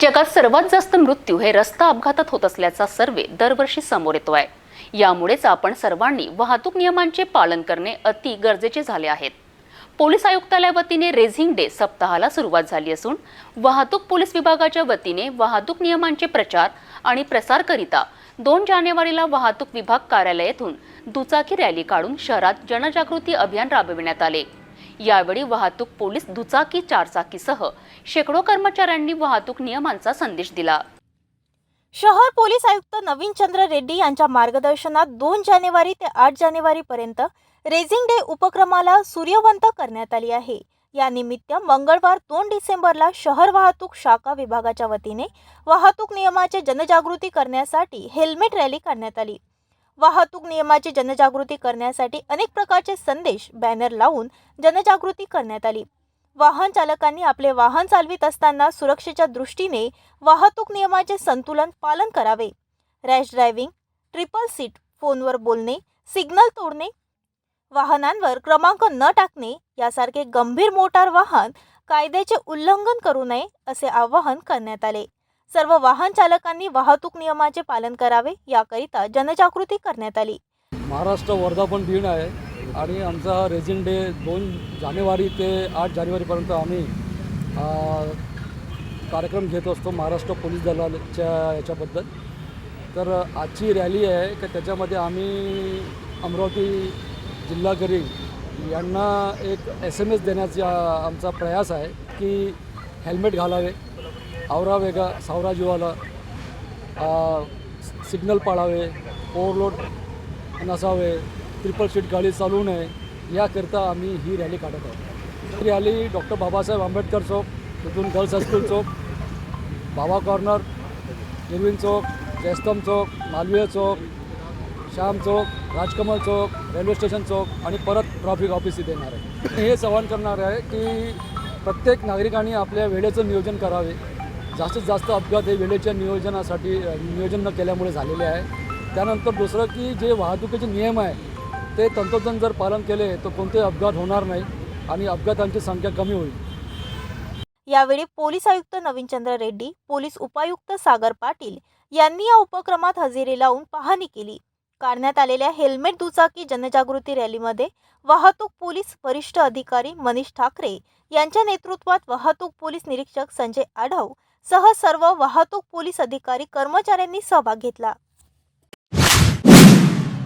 जगात सर्वात जास्त मृत्यू हे रस्ता अपघातात होत असल्याचा सर्वे दरवर्षी समोर येतो आहे यामुळेच आपण सर्वांनी वाहतूक नियमांचे पालन करणे अति गरजेचे झाले आहेत. पोलीस आयुक्तालया वतीने रेझिंग डे सप्ताहाला सुरुवात झाली असून वाहतूक पोलीस विभागाच्या वतीने वाहतूक नियमांचे प्रचार आणि प्रसारकरिता दोन जानेवारीला वाहतूक विभाग कार्यालयातून दुचाकी रॅली काढून शहरात जनजागृती अभियान राबविण्यात आले. यावेळी वाहतूक पोलीस दुचाकी चारचाकीसह शेकडो कर्मचाऱ्यांनी वाहतूक नियमांचा संदेश दिला. शहर पोलीस आयुक्त नवीन चंद्र रेड्डी यांच्या मार्गदर्शनात दोन जानेवारी ते आठ जानेवारीपर्यंत रेझिंग डे उपक्रमाला सूर्यवंत करण्यात आली आहे. या निमित्त मंगळवार दोन डिसेंबरला शहर वाहतूक शाखा विभागाच्या वतीने वाहतूक नियमाचे जनजागृती करण्यासाठी हेल्मेट रॅली काढण्यात आली. वाहतूक नियमाची जनजागृती करण्यासाठी अनेक प्रकारचे संदेश बॅनर लावून जनजागृती करण्यात आली. वाहन चालकांनी आपले वाहन चालवित असताना सुरक्षेच्या दृष्टीने वाहतूक नियमाचे संतुलन पालन करावे. रॅश ड्रायव्हिंग ट्रिपल सीट फोनवर बोलणे सिग्नल तोडणे वाहनांवर क्रमांक न टाकणे यासारखे गंभीर मोटार वाहन कायद्याचे उल्लंघन करू नये असे आवाहन करण्यात आले. सर्व वाहन चालकांनी वाहतूक नियमाचे पालन करावे याकरिता जनजागृती करण्यात आली. महाराष्ट्र वर्धापन दिन आहे आणि आमचा रेझिन डे दोन जानेवारी ते आठ जानेवारीपर्यंत आम्ही कार्यक्रम घेत असतो महाराष्ट्र पोलीस दलाच्या याच्याबद्दल. तर आजची रॅली आहे की त्याच्यामध्ये आम्ही अमरावती जिल्हाधिकारी यांना एक एस एम एस देण्याचा आमचा प्रयास आहे की हेल्मेट घालावे. आवरावेगा वेगा सिग्नल पाळावे ओव्हरलोड नसावे ट्रिपल सीट गाडी चालवू नये याकरिता आम्ही ही रॅली काढत आहोत. ही रॅली डॉक्टर बाबासाहेब आंबेडकर चौक तिथून गर्ल्स हायस्कूल चौक बाबा कॉर्नर इरविन चौक जयस्तम चौक मालवीय चौक श्याम चौक राजकमल चौक रेल्वे स्टेशन चौक आणि परत ट्रॅफिक ऑफिस इथे येणार आहे. मी हेच आवाहन करणार आहे की प्रत्येक नागरिकांनी आपल्या वेळेचं नियोजन करावे. जास्तीत जास्त अपघात हे वेळेच्या नियोजनासाठी नियोजन न केल्यामुळे झालेले आहे. त्यानंतर दुसरं की जे वाहतुकीचे नियम आहे ते तंतोतंत जर पालन केले तर कोणतेही अपघात होणार नाही आणि अपघातांची संख्या कमी होईल. यावेळी पोलीस आयुक्त नवीनचंद्र रेड्डी पोलीस उपायुक्त सागर पाटील यांनी या उपक्रमात हजेरी लावून पाहणी केली. काढण्यात आलेल्या हेल्मेट दुचाकी जनजागृती रॅलीमध्ये वाहतूक पोलीस वरिष्ठ अधिकारी मनीष ठाकरे यांच्या नेतृत्वात वाहतूक पोलीस निरीक्षक संजय आढाव सह सर्व वाहतूक पोलीस अधिकारी कर्मचाऱ्यांनी सहभाग घेतला.